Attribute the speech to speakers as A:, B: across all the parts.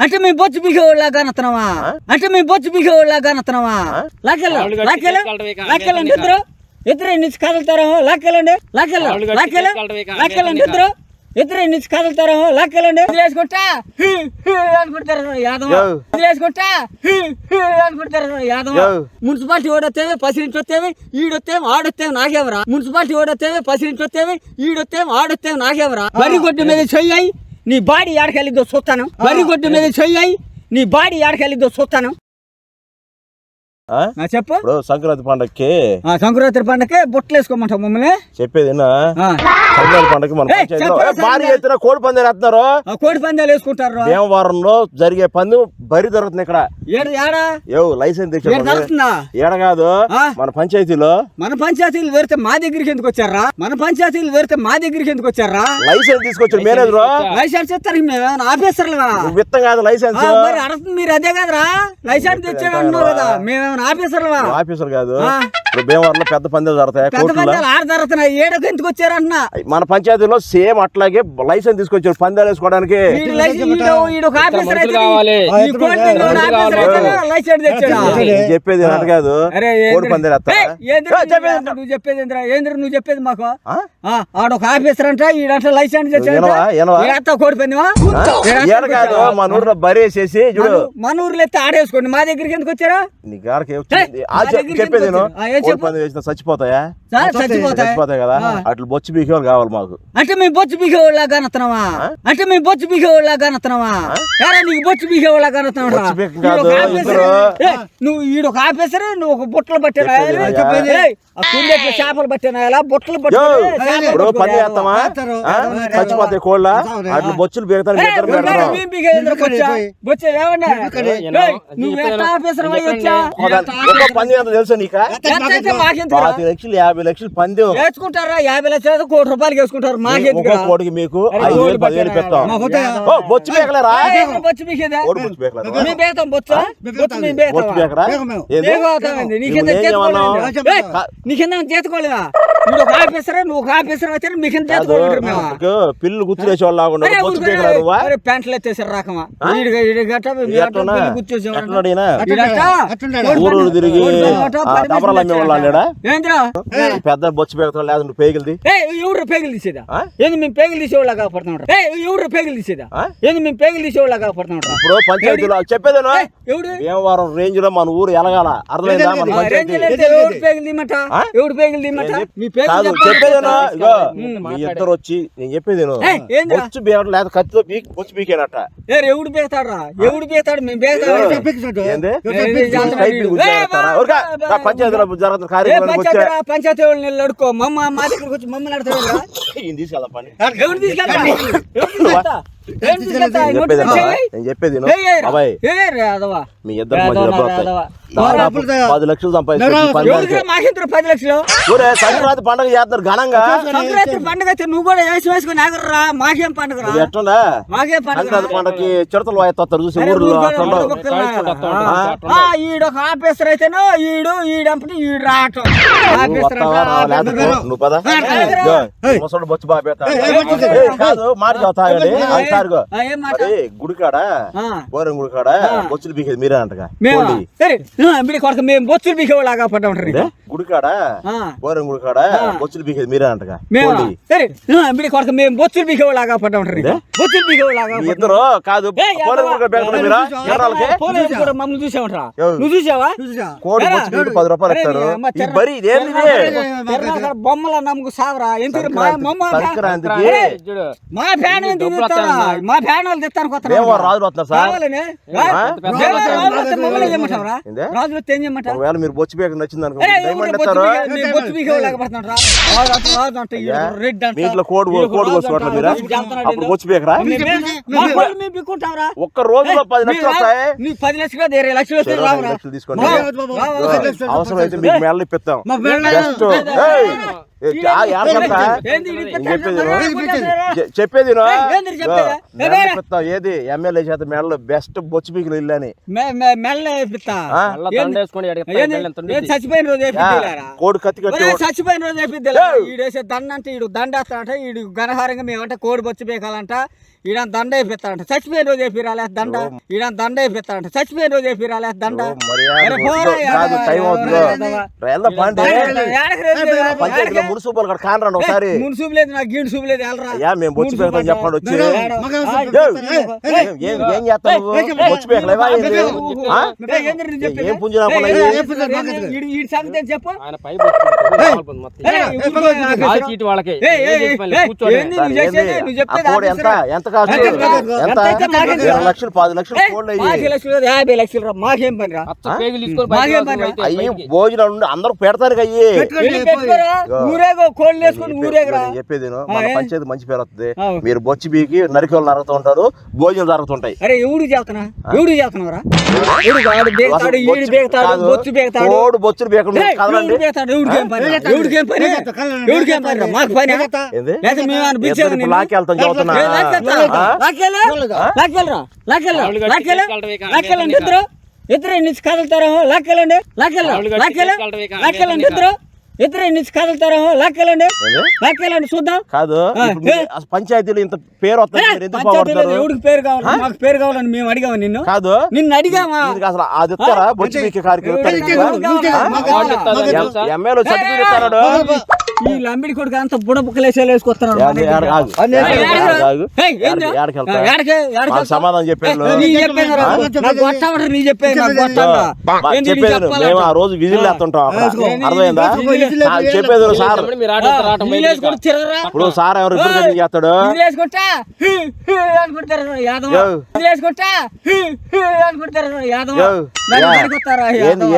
A: అంటే మీ బొచ్చు బిగేవాళ్ళ కానత్తనవా అంటే మీ బొచ్చు బిగేవాళ్ళ కానత్తనవా లాకెళ్ళు లాకెళ్ళు లాకెళ్ళండి ఇద్దరు ఇద్దరు నుంచి కదులుతారా లాకెళ్ళండి లాకెళ్ళు లాకెళ్ళు లాకెళ్ళండి ఇద్దరు ఇద్దరు నుంచి కదులుతారా? హీ, హీ అనుకుంటారు యాదవ హీ అనుకుంటారు యాదవ. మున్సిపాలిటీ ఓడొత్తేవి పసిరించి వస్తేవి ఈడొత్తేవి ఆడొత్తేవి నాకేవరా? మున్సిపాలిటీ ఓడొత్తేవి పసిరించి వస్తేవి ఈడొత్తేవి ఆడొత్తేవి నాకేవరా? వరి గొడ్డు మీద చెయ్యి నీ బాడీ ఆడకెళ్ళిద్దో చూస్తాను. వరి గొడ్డు మీద చెయ్యి నీ బాడీ ఆడకెళ్ళిద్దో చూస్తాను.
B: ఆ?
A: నా చెప్పు.
B: సంక్రాంతి పండగకి
A: ఆ సంక్రాంతి పండగకి బొట్లు వేసుకోమంటావు మమ్మల్ని.
B: చెప్పేది. సంక్రాంతి మన పంచాయతీలో. భారీ ఎత్తున కోడి పందాలు వేస్తున్నారు.
A: కోడి పందాలు వేసుకుంటారు
B: భీమవరంలో జరిగే పందెం బరి జరుగుతుంది ఇక్కడ. లైసెన్స్
A: జరుగుతుందా?
B: ఏడ కాదు? మన పంచాయతీలో.
A: మన పంచాయతీలు వేరితే మా దగ్గరికి ఎందుకు వచ్చారా? మన పంచాయతీలు వేరితే మా దగ్గరికి ఎందుకు వచ్చారా?
B: లైసెన్స్ తీసుకొచ్చారు మేనేజర్.
A: లైసెన్స్ ఇస్తారు మేము ఆఫీసర్లుగా
B: విత్తం కాదు లైసెన్స్.
A: మరి అడుగుతుంది మీరు అదే కదరా? లైసెన్స్ తెచ్చాడు కదా. మేమేమైనా
B: ఆఫీసర్ కాదు. భీమవరంలో పెద్ద పందాలు జరుగుతాయి?
A: పెద్ద
B: కోర్టులో
A: పందాలు ఆడ జరుగుతున్నాయి. ఏడకు ఎందుకు వచ్చారంటున్నా
B: మన పంచాయతీలో సేమ్ అట్లాగే లైసెన్స్ తీసుకొచ్చారు పందాలు వేసుకోవడానికి.
A: వీడు లైసెన్స్ ఈడు ఈడు ఒక ఆఫీసర్ అయితే
C: కావాలి.
A: ఈ కోర్టు మీద ఉన్న ఆఫీసర్ అయితే లైసెన్స్ తెచ్చాడా?
B: నేను చెప్పేది అట కాదు.
A: అరే
B: కోడి పందాలు వేస్తారా?
A: ఏంద్ర
B: చెప్పేది.
A: నువ్వు చెప్పేది ఏంద్రా? ఏంద్ర నువ్వు చెప్పేది మాకు?
B: ఆ?
A: ఆ, ఆడొక ఆఫీసర్ అంట ఈడంట లైసెన్స్ తెచ్చాడు
B: ఎనవా, ఎనవా?
A: కోడి?
B: ఏడ కాదు మన ఊర్లో బరేసేసి చూడు.
A: మన ఊర్లో ఎత్తే ఆడేసుకోండి. మా దగ్గరికి ఎందుకు వచ్చారా?
B: నీ గారికి? ఆ చెప్- చెప్పేది నేను కోడి? పందెం వేసిన చచ్చిపోతాయా?
A: చచ్చిపోతాయి.
B: చచ్చిపోతాయి. కదా. అట్లా బొచ్చు బీకేవాళ్ళు కావాలి మాకు.
A: అంటే మీ బొచ్చు బిగేవాళ్ళ కానత్తనవా అంటే మీ బొచ్చు బిగేవాళ్ళ కానత్తనవా ఏరా నీకు బొచ్చు బిగేవాళ్ళ కానత్తనవా
B: బొచ్చు బీకం కాదు, ఇద్దరు.
A: నువ్వు ఈడు ఒక ఆఫీసర్ నువ్వు ఒక బుట్టలు పట్టిన చేపలు పట్టిన బుట్టలు పట్టిన
B: పని చేస్తామా? చచ్చిపోతాయి కోళ్ళ? అట్లా బొచ్చులు బీగుతాను ఇద్దరు పెడతారు
A: నువ్వు ఎంత ఆఫీసర్ అయి వచ్చా?
B: ఎంత తెలుసా నీక? పాతి లక్షలు యాభై లక్షలు పందెం
A: వేసుకుంటారా యాభై లక్షలు కోటి రూపాయలు వేసుకుంటారు
B: మీకు
A: అరే,
B: ఐదు వేలు పదివేలు? పెడతాం.
A: మాకు
B: బొచ్చు బీకలేరా
A: బొచ్చు
B: బీకరా నువ్వు?
A: నీకెంత నువ్వు ఒక ఆఫీసర్? నువ్వు ఒక ఆఫీసర్ అయితే మీకెంత
B: కాదు,
A: చేతుకోలేరు మేము?
B: నీకు పిల్లు గుర్తులేసే వాళ్ళు
A: ఎత్తేసారు రాకమా?
B: తిరిగి వాళ్ళు అన్నాడా
A: ఏంద్రా
B: పెద్ద బొచ్చు బీకతాడు లేదు నువ్వు పేగిల్ది?
A: ఏ ఎవరు పేగులు తీసేదా?
B: ఆ?
A: ఏంది మేము పేగులు తీసేవాళ్ళ కాపాడుతున్నాం ఏ ఎవరు పేగులు తీసేదా?
B: ఆ?
A: ఏంది మేము పేగులు తీసేవాళ్ళ కాపాడుతున్నాం
B: ఇప్పుడు పంచాయతీలో చెప్పేదేను?
A: ఎవడు?
B: భీమవరం రేంజ్లో మన ఊరు ఎలగాల. అర్థమైందా మన
A: ఆ,
B: పంచాయతీ
A: ఎవడు పేగులు తీయమంట?
B: ఆ?
A: ఎవడు పేగులు తీయమంట?
B: ఏంది?
A: మీ పేగులు
B: కాదు
A: చెప్పాలి.
B: చెప్పేదేను? ఇగో
A: ఉమ్,
B: మీ ఇద్దరు వచ్చి నేను చెప్పేదేను
A: ఏయ్, ఏందిరా?
B: బొచ్చు బీకడం లేదా? కత్తితో పీకి బొచ్చు పీకేనట
A: ఏ ఎవడు మేము
B: ఏంది?
A: పంచాయతీ పంచాయతీ
B: తీసుకెళ్దాం పని
A: ఎవడు
B: చెప్పేది
A: తెచ్చేయ్.
B: నేను చెప్పేది
A: ఏయ్, ఏయ్ రా.
B: అబ్బాయి
A: ఏయ్ రా, అదవా.
B: మీ
A: రాదవా,
B: వస్తాయి
A: రాదవా.
B: దాదాపు పది లక్షలు సంపాదించారు
A: పది లక్షలు.
B: సంక్రాంతి పండుగ చేస్తున్నారు ఘనంగా.
A: సంక్రాంతి పండుగ అయితే నువ్వు కూడా వేసి వేసుకుని ఆగరా మాకేం పండుగ
B: ఎట్లుందా?
A: మాకేం పండుగ
B: సంక్రాంతి పండుగకి చిడతలు వాయిస్తారు చూసి ఊర్లో
A: ఈడొక ఆఫీసర్ అయితేనో ఈడు ఈడంపటి ఈడు రావటం.
B: నువ్వు పద. బొచ్చు కాదు మాట సారుగో
A: ఆ, ఏం మాట
B: గుడికాడ
A: ఆ.
B: బోరం గుడికాడ బొచ్చులు బీకేది మీరే అంటగా
A: మేము
B: పోండి.
A: సరే మీరు కొడుకు మేము బొచ్చులు బిగేవాళ్ళగా పడ్డా ఉంటారు
B: ఏందే? గుడికాడ
A: ఆ.
B: బోరం గుడికాడ బొచ్చులు బీకేది మీరే అంటగా
A: మేము
B: పోండి.
A: సరే మీరు కొడుకు మేము బొచ్చులు బిగేవాళ్ళగా పడ్డా ఉంటారు బొచ్చులు బిగేవాళ్ళగా
B: మీ ఇద్దరు కాదు బోరం గుడికాడ పెడతారు మీరా ఎర్రాలకి
A: పోలీసు కూడా మమ్మల్ని చూసామంటారా
B: ఎవరు?
A: నువ్వు చూసావా
B: కోడి
A: ఏరా?
B: బొచ్చు బీకి పది రూపాయలు
A: అరే,
B: ఇస్తారు
A: నీ అమ్మ
B: ఈ
A: తెర-
B: బరి ఇదేంది ఇది?
A: తెరనాకడ బొమ్మల నమ్ముకు సావరా ఎందుకు మా
B: సంక్రాంతి-
A: మమ్మ
B: సంక్రాంతికి
A: అరే,
C: చూడు
A: మా ఫ్యాన్ ఎందుకు
C: డబ్బులు
A: తెస్తారా?
C: వస్తాయన్నా.
A: మా ఫ్యాన్ వాళ్ళు తెస్తాను కొత్త
B: మేము రాజులు. వస్తున్నారు సార్.
A: కావాలని
B: ఆ?
A: రాజులు వస్తే మమ్మల్ని చేయమంటావరా?
B: ఏందే?
A: రాజులు వస్తే ఏం
B: ఒకవేళ మీరు బొచ్చు బీక నచ్చింది అనుకో డైమండ్ ఇస్తారు
A: బొచ్చు
B: ఇంట్లో కోడి కోడి మీరా? అప్పుడు. బొచ్చు బీకరా
A: మేము- బిక్కుంటాంరా?
B: ఒక్క రోజులో పది లక్షలు వస్తాయి?
A: పది ఇరవై
B: తీసుకోండి. అవసరం అయితే మీకు మెడలు ఇప్పిస్తాం. చెప్పేది
A: ఏంది
B: ఎమ్మెల్యే చేత మెడలో బెస్ట్ బొచ్చు పీకులు ఇల్లు అని
A: మె- మె- మెల్ల వేపిస్తా.
B: ఆ?
C: మళ్ళా
A: ఏంది?
C: దండ వేసుకొని ఎడగ
A: ఏంది?
C: బెల్లం తుండిద్ది.
A: ఏంది చచ్చిపోయిన రోజు
B: ఆ,
A: వేపిద్దిలేరా?
B: కోడి కత్తి
A: చచ్చిపోయిన రోజు దండ అంటే ఈడు దండ వేస్తాడంట ఈడు ఘనహారంగా మేమంటే కోడి బొచ్చు బేకాలంట ఈడ దండ వేపిస్తాడంట చచ్చిపోయిన రోజు వేపిరాలే దండ ఈడ దండ వేపిస్తాడంట చచ్చిపోయిన రోజు వేపిరాలే దండ
B: కానరండి ఒకసారి
A: మున్సూపు లేదు నాకు గీడు సూపు లేదు వెళ్ళరా
B: అయ్యా మేము బొచ్చు పెడతాం. చెప్పండి వచ్చి ఏం- ఏం ఏం? బొచ్చు పీకలేవా పుంజు రాకుండా
A: సంగతి చెప్పు
C: ఆయన పై వాళ్ళకి?
B: ఎంత కాస్ట్
A: ఎంత
B: ఇరవై. లక్షలు పది లక్షలు అయ్యి
A: యాభై లక్షలు రా మాకేం పని మాకేం
B: అయ్యి. భోజనాలు ఉండి అందరూ పెడతారు అయ్యి.
A: ఊరేగో కోళ్ళు వేసుకొని ఊరేగరా?
B: చెప్పేది మన? పంచాయతీ మంచి పేరు వస్తుంది. మీరు బొచ్చి బీకి నరికలు నరుగుతూ ఉంటారు భోజనం జరుగుతుంటాయి
A: అరే ఎవడు చేస్తున్నా ఎవడు
B: బొచ్చు-
A: బేగుతాడు
B: బొచ్చులు బేకుండా
A: ఎవడికేం పని? ఎవడికేం పని? మాకు పని లేదా మేము
B: చదువుతున్నా.
A: లాక్కెళ్ళండి
C: ఇంకా.
A: ఇద్దరు ఇద్దరు నుంచి కదులుతారేమో? లాక్కెళ్ళండి లాక్కెళ్ళు
C: ఆవులు కట్టి
A: లాక్కెళ్ళు
C: తీసుకెళ్ళటమే కాదు,
A: లాక్కెళ్ళండి
C: ఇంకా.
A: ఇద్దరు ఇద్దరు నుంచి కదులుతారేమో? లాక్కెళ్ళండి
B: ఏంది?
A: లాక్కెళ్ళండి చూద్దాం.
B: కాదు పంచాయతీలో ఇంత పేరు వస్తుంది
A: ఎవడికి పేరు కావాలి? మాకు పేరు కావాలని మేము అడిగాము నిన్ను?
B: కాదు.
A: నిన్ను అడిగామా?
B: అసలు అది ఇస్తారా బొచ్చి కార్యక్రమం? ఎమ్మెల్యే సర్టిఫికేట్ ఇస్తాడు
A: ఈ లంబిడి కొడుకు అంత బుడబుక్కలేసేలు వేసుకొస్తున్నాడు
B: సమాధానం చెప్పారు
A: నీ చెప్పేది రా. నాకు కొట్టమంటారు, నీ చెప్పేది నాకు కొట్టండా. ఏంది నీ
B: చెప్పేది
A: చెప్పాలంట?
B: మేము ఆ రోజు విజిల్ వేస్తుంటాం అర్థమైందా? చెప్పేది సార్. ఇప్పుడు సార్ ఎవరు చేస్తాడు.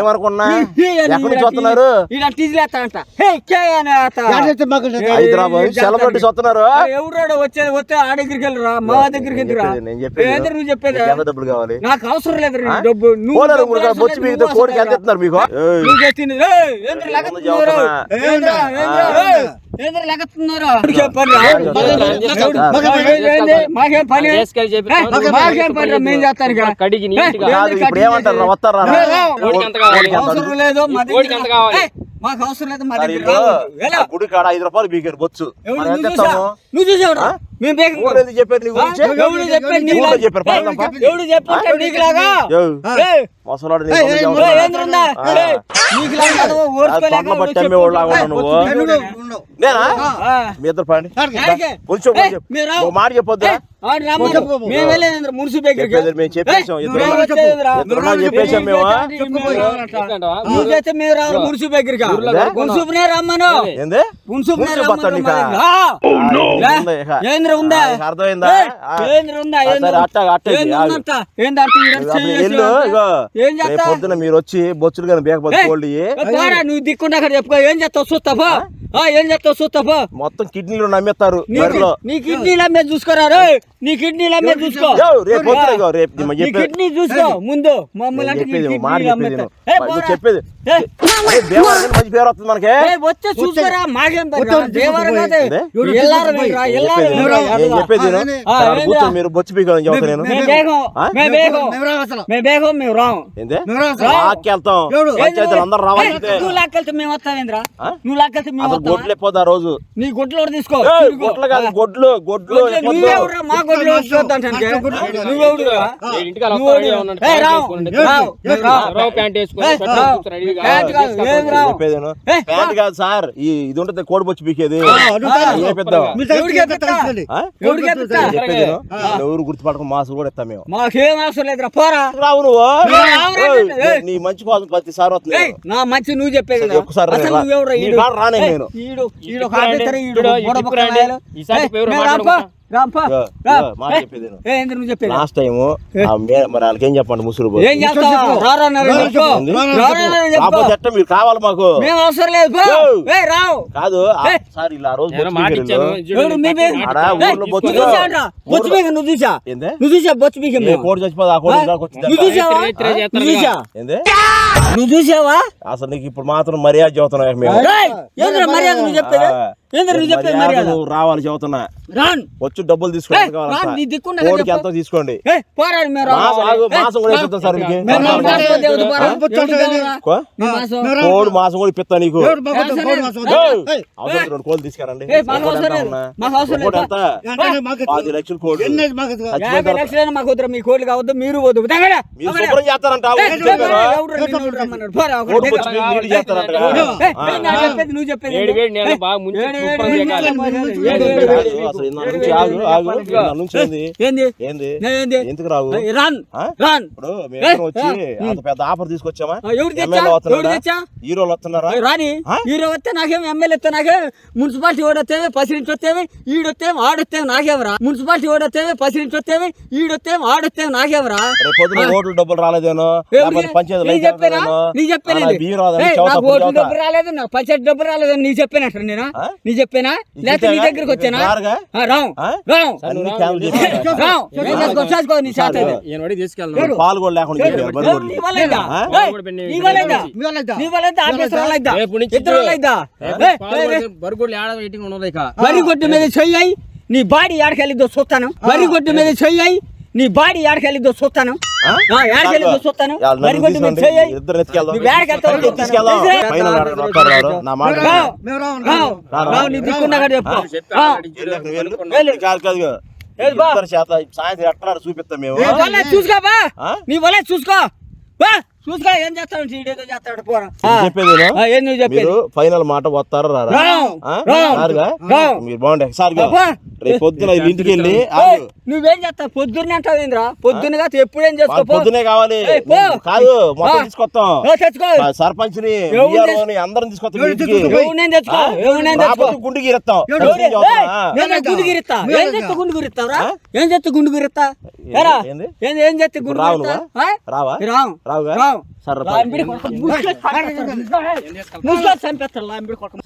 B: ఏమనుకున్నా? ఎక్కడి నుంచి వస్తున్నారు? హైదరాబాద్ సెలబ్రిటీస్ వస్తున్నారు.
A: ఎవరాడు వచ్చేది వస్తే ఆ దగ్గరికి వెళ్ళరా మా దగ్గరికి ఎందుకురా?
B: చెప్పేది, నేను చెప్పేది.
A: ఏంది నువ్వు చెప్పేది?
B: డబ్బులు కావాలి?
A: నాకు అవసరం లేదు డబ్బు. నువ్వు
B: బొచ్చి
A: నువ్వు
B: కోడికి ఎంత ఇస్తున్నారు మీకు?
A: నువ్వు చేసింది ఏంద్ర లెక్కతున్నారు? ఏంద్ర, ఏంద్ర, ఏంద్ర లెక్కతున్నారు? మాకేం పని మాకేం పని మేము చేస్తాను.
C: కడిగి
B: ఏమంటారు? వస్తారా?
A: అవసరం లేదు మాకు అవసరం లేదు మా దగ్గర
B: గుడి కాడ ఐదు రూపాయలు బీకారు బొచ్చు.
A: నువ్వు చూసా?
B: ఇస్తాము
A: నువ్వు చూసావురా? మేము
B: చెప్పారు? చెప్పారు, ముసలాడు నువ్వు. నేనా?
A: ఆ.
B: మీ ఇద్దరు పండి? కొంచెం మాట చెప్పొద్దా ఇక? అర్థమైందా?
A: ఏం
B: పొద్దున మీరు వచ్చి బొచ్చులు కానీ బేకపోతే
A: నువ్వు దిక్కుండా అక్కడ చెప్పుకో. ఏం చేస్తావు? చూస్తాపో ఏం చేస్తావు? చూస్తాపో
B: మొత్తం కిడ్నీలు నమ్మేస్తారు
A: నీ కిడ్నీల మీద చూసుకోరా? నీ కిడ్నీల మీద చూసుకో.
B: రేపు రేపు
A: కిడ్నీ చూసుకో. ముందు మమ్మల్ని
B: చెప్పేది చెప్పేది మంచి పేరు వస్తుంది మనకి?
A: వచ్చే మాకేం
B: మీరు బొచ్చు నేను.
A: మేము బేగం? మేము బేగం మేము బేగం మేము రాం.
B: ఏంది? లాక్కెళ్తాం. పంచాయతీలు అందరు రావాల్సిందే
A: నువ్వు లాక్కెళ్తే మేము వస్తామేంద్రా
B: ఆ?
A: నువ్వు లాక్కెళ్తే మేము
B: అసలు
A: వస్తావా?
B: గొడ్లు ఎప్పోదు ఆ రోజు?
A: నీ గుడ్లు కూడా తీసుకో.
B: గొడ్లు కాదు గొడ్లు గొడ్లు
A: మా గొడ్లు
C: ప్యాంట్
A: కాదు,
B: సార్ ఈ ఇది ఉంటుంది కోడి బొచ్చు పీకేది ఏ పెద్ద. ఎవరు గుర్తుపడక మాసులు కూడా ఎత్తాం మేము.
A: మాకేం అవసరం లేదురా పోరా.
B: రావు నువ్వు నీ మంచి కోసం ప్రతిసారి వస్తుంది
A: నా మంచి నువ్వు చెప్పేది
B: సరే,
A: కదా.
B: ఒక్కసారి
A: అసలు
B: రా.
A: నువ్వెవరురా?
B: నీ
A: ఈడు.
B: కాడ రానే నేను.
A: ఈడు ఈడు.
C: ఈసారి
B: లాస్ట్ టైం మరి వాళ్ళకి చెప్పండి ముసురు మీరు కావాలి మాకు.
A: అవసరం లేదు
B: కాదు. సార్ ఇలా రోజు
A: నువ్వు చూసా చూసా బొచ్చు బీగం
B: కోడి చచ్చిపోదు?
A: చూసావా?
B: అసలు నీకు ఇప్పుడు మాత్రం మర్యాద
A: ఏందిరా మర్యాద? నువ్వు. ఏందిరా నువ్వు
B: రావాలి చెబుతున్నా.
A: రాన్.
B: వచ్చి డబ్బులు తీసుకోండి.
A: ఏయ్,
B: ఎంత తీసుకోండి కూడా మాసం. కోడి ఇప్పిస్తా. నీకు. అవసరం రెండు కోళ్ళు తీసుకురండి? పది లక్షలు కోడి.
A: మీ కోళ్ళు కావద్దు మీరు వద్దు. దంగడా.
B: మీరు. శుభ్రం చేస్తారంట
A: నువ్వు చెప్పేది
B: ఎందుకు రావు
A: ఏ, రాన్
B: ఆ?
A: రాన్
B: ఇప్పుడు మేము వచ్చి అంత పెద్ద ఆఫర్ తీసుకొచ్చామా హీరోలు వస్తున్నారా
A: రాని? హీరో వస్తే నాకేం ఎమ్మెల్యే వస్తే నాకేం మున్సిపాలిటీ ఓడి వస్తేవి పసిరించి వస్తేవి ఈడొస్తేవి ఆడొస్తేవి నాకేమరా మున్సిపాలిటీ ఓడి వస్తేవి పసిరించి వస్తేవి ఈడొస్తేవి ఆడొస్తేవి నాకేమరా
B: రేపు పొద్దున ఓట్లు డబ్బులు రాలేదేనో పంచాయతీ
A: నీ చెప్పానా? నీ నాకు
B: అప్పుడు
A: ఓట్లు
B: చెబుతా.
A: డబ్బు రాలేదు నాకు పంచాయతీ డబ్బు రాలేదని నీ చెప్పానట నేను? నీ చెప్పానా? లేకపోతే నీ? దగ్గరికి వచ్చానా? రావు? రావు. రావు. నీ చేత వరి గొడ్డు మీద చెయ్యి నీ బాడీ ఆడకెళ్ళిద్దో చూస్తాను. వరి గొడ్డు మీద చెయ్యి నీ బాడీ ఆడకెళ్ళిద్దో చూస్తాను.
B: నా చూపిస్తాం మేము
A: నీ వల్ల చూసుకో బా.
B: ఆ?
A: నీ వల్ల చూసుకో ఏం చేస్తాడు? చేస్తాడు పోరా.
B: చెప్పేది
A: ఏం నువ్వు చెప్పేది?
B: మీరు ఫైనల్ మాట వస్తారా రారా? సారుగా?
A: రావు.
B: మీరు బాగుండే. సార్గా. రేపు పొద్దున ఇంటికి వెళ్ళి.
A: నువ్వేం చేస్తావు? పొద్దున్నే అంటావు ఏంద్రా పొద్దున్నగా ఎప్పుడేం చేసుకో పో.
B: పొద్దునే కావాలి. కాదు మొత్తం. తీసుకొస్తాం.
A: ఎవరు
B: విఆర్ఓని అందరం తీసుకొస్తాం
A: గుండు గిరిస్తా? ఏం చేస్తే గుండు గిరిస్తావురా? ఏం చేస్తే గుండు గిరిస్తా? ఏరా?
B: ఏంది?
A: ఏంది? ఏం చేస్తే గుండు
B: రావు? రావా?
A: రావు.
B: సర్రపంచ్.
A: లాంబిడి కొడుకు ముసుగేసి పారేస్తాడు. ముసుగేసి చంపేస్తాడు లాంబిడి కొడుకు.